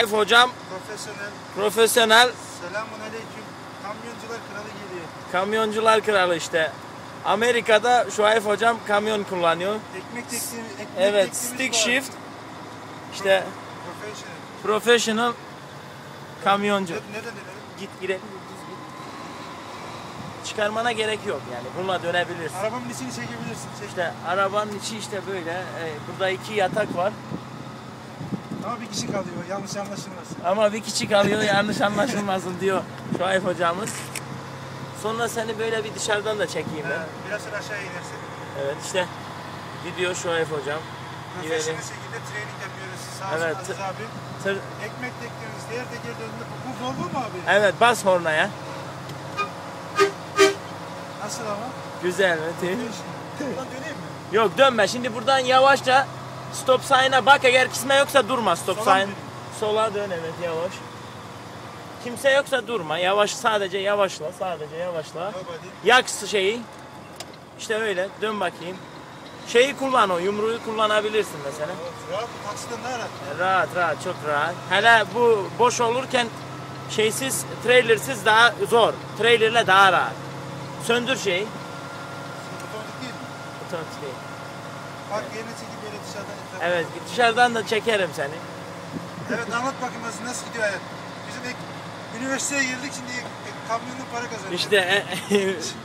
Şuayb hocam Profesyonel. profesyonel Selamun aleyküm. Kamyoncular kralı geliyor. kamyoncular kralı işte. Amerika'da Şuayb hocam kamyon kullanıyor. Ekmek tekniği, Evet, stick shift. İşte Profesyonel. professional kamyoncu. Ne, neden denelim? Git girelim. Çıkarmana gerek yok yani. Bununla dönebilirsin. Arabanın içini çekebilirsin. Çek. İşte arabanın içi işte böyle. Ee, burada iki yatak var. Ama bir kişi kalıyor. Yanlış anlaşılmasın. Ama bir kişi kalıyor yanlış anlaşılmasın diyor Şuayb hocamız. Sonra seni böyle bir dışarıdan da çekeyim ben. Ee, biraz sonra aşağıya inersin. Evet işte gidiyor Şuayb hocam. Profesyonel İleri. şekilde training yapıyoruz. Sağ Evet. olsun Aziz abi. Tır, Ekmek tekniğimiz diğer teker döndü. Bu Volvo mu abi? evet bas hornaya. Nasıl ama? Güzel mi? Döneyim mi? Yok dönme şimdi buradan yavaşça stop sign'a bak eğer kisme yoksa durma stop Sola sign. Sola dön evet yavaş. Kimse yoksa durma yavaş sadece yavaşla sadece yavaşla. Nobody. Yak şeyi. İşte öyle dön bakayım. Şeyi kullan o yumruğu kullanabilirsin mesela. Rahat taksiden daha rahat. Rahat rahat çok rahat. Hele bu boş olurken şeysiz trailersiz daha zor. Trailerle daha rahat. Söndür şeyi. Otomatik değil mi? Otomatik değil. Bak yerine çekip böyle dışarıdan etrafına. Evet dışarıdan da çekerim seni. Evet anlat bakayım nasıl, nasıl gidiyor hayat. Bizim ek, üniversiteye girdik şimdi ek, kamyonla para kazanıyoruz. İşte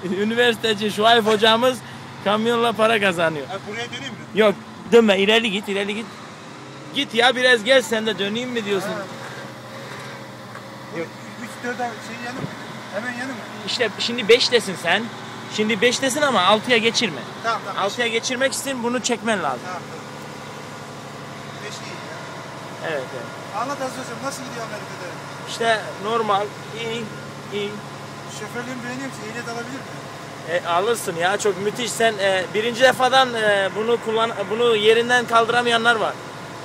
e, üniversiteci Şuayb hocamız kamyonla para kazanıyor. Ha, buraya döneyim mi? Yok dönme ileri git ileri git. Git ya biraz gel sen de döneyim mi diyorsun. Ha. Yok. 3 4 şey yanı mı? Hemen yanı mı? İşte şimdi 5'tesin sen. Şimdi 5'tesin ama 6'ya geçirme. Tamam tamam. 6'ya geçirmek için bunu çekmen lazım. Tamam tamam. 5 iyi ya. Evet evet. Anlat Aziz hocam nasıl gidiyor Amerika'da? İşte normal iyi iyi. Şoförlüğümü beğeniyor musun? Ehliyet alabilir miyim? E, alırsın ya çok müthiş. Sen e, birinci defadan e, bunu kullan bunu yerinden kaldıramayanlar var.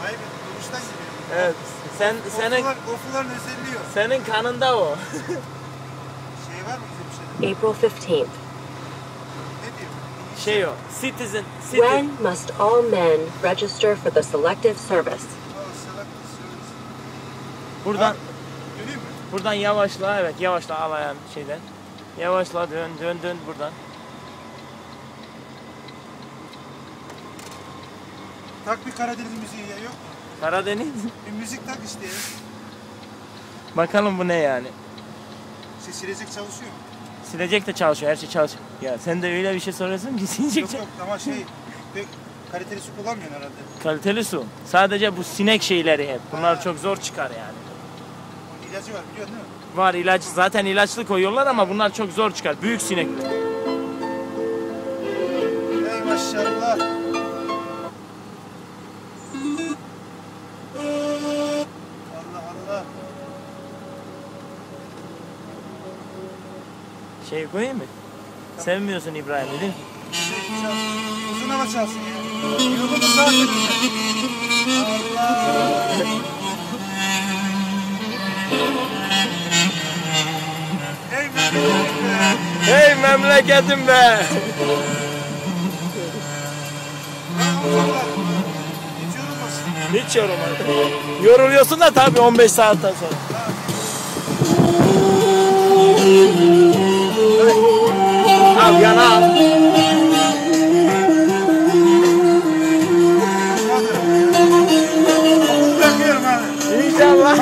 Hayır duruştan gidiyor. Evet. Sen senin Ofular, ofuların özelliği o. senin kanında o. Şey var mı bize bir şey? April 15th. Şey o. Citizen. City. When must all men register for the Selective Service? Buradan buradan yavaşla evet yavaşla al ayağın şeyden. Yavaşla dön dön dön buradan. Tak bir Karadeniz müziği ya yok mu? Karadeniz. Bir müzik tak işte ya. Bakalım bu ne yani. Şey, silecek çalışıyor mu? Silecek de çalışıyor, her şey çalışıyor. Ya sen de öyle bir şey soruyorsun ki silecek Yok yok ama şey pek kaliteli su kullanmıyorsun herhalde. Kaliteli su. Sadece bu sinek şeyleri hep. Bunlar çok zor çıkar yani. İlacı var biliyorsun değil mi? Var ilaç, zaten ilaçlı koyuyorlar ama bunlar çok zor çıkar. Büyük sinekler. Ey maşallah. Şey koyayım mı? Sevmiyorsun İbrahim'i değil mi? Uzun hava çalsın ya. Yolumuz zaten Allah. Ey memleket be. Hey memleketim be! Hiç yorulmasın. Hiç yorulma. Yoruluyorsun da tabii 15 saatten sonra. Yana. İnşallah.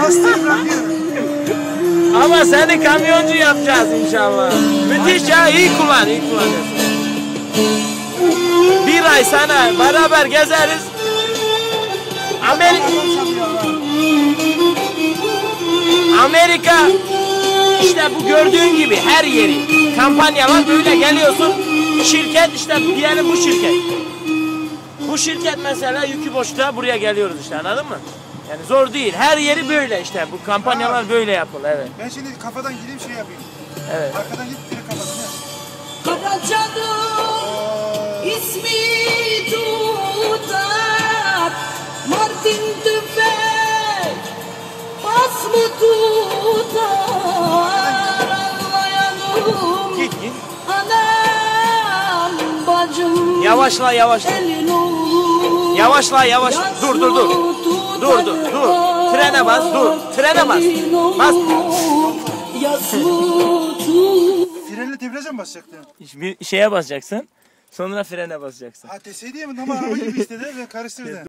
Ama seni kamyoncu yapacağız inşallah. Müthiş ya iyi kullan iyi kullanıyorsun. Bir ay sana beraber gezeriz. Amerika, Amerika işte bu gördüğün gibi her yeri kampanyalar böyle geliyorsun şirket işte diyelim bu şirket bu şirket mesela yükü boşta buraya geliyoruz işte anladın mı? Yani zor değil her yeri böyle işte bu kampanyalar böyle yapılır evet. Ben şimdi kafadan gideyim şey yapayım. Evet. Arkadan git biri kafasını yap. Karacadım ismi tutar Mardin tüfek bas mı tutar Anlayalım Bacım Yavaşla yavaşla. Yavaşla yavaş. Dur dur dur. Dur dur dur. Frene bas, dur. Frene bas. Bas. Frenle debriyaja mı basacaktın? Bir şeye basacaksın. Sonra frene basacaksın. Ha deseydi ya ama araba gibi istedi ve karıştırdı.